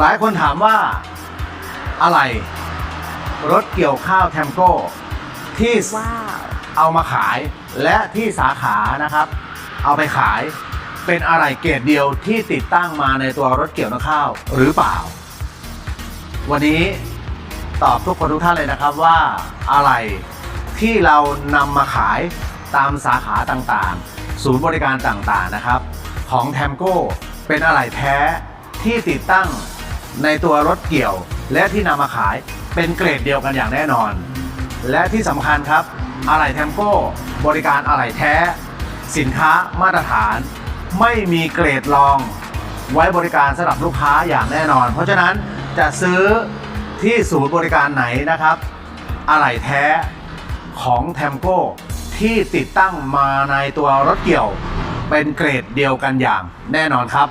หลายคนถามว่าอะไร รถเกี่ยวข้าวแทมโก้ที่เอามาขายและที่สาขานะครับ เอาไปขายเป็นอะไรเกรดเดียวที่ติดตั้งมาในตัวรถเกี่ยวข้าวหรือเปล่า วันนี้ตอบทุกคนทุกท่านเลยนะครับว่าอะไรที่เรานำมาขายตามสาขาต่างๆ ศูนย์บริการต่างๆนะครับ ของแทมโก้เป็นอะไรแท้ที่ติดตั้ง ในตัวรถเกี่ยว และที่นำมาขายเป็นเกรดเดียวกันอย่างแน่นอน และที่สำคัญครับอะไหล่แทมโก้บริการอะไหล่แท้ สินค้ามาตรฐาน ไม่มีเกรดรอง ไว้บริการสำหรับลูกค้าอย่างแน่นอน เพราะฉะนั้นจะซื้อที่ศูนย์บริการไหนนะครับอะไหล่แท้ของแทมโก้ที่ติดตั้งมาในตัวรถเกี่ยว เป็นเกรดเดียวกันอย่างแน่นอนครับ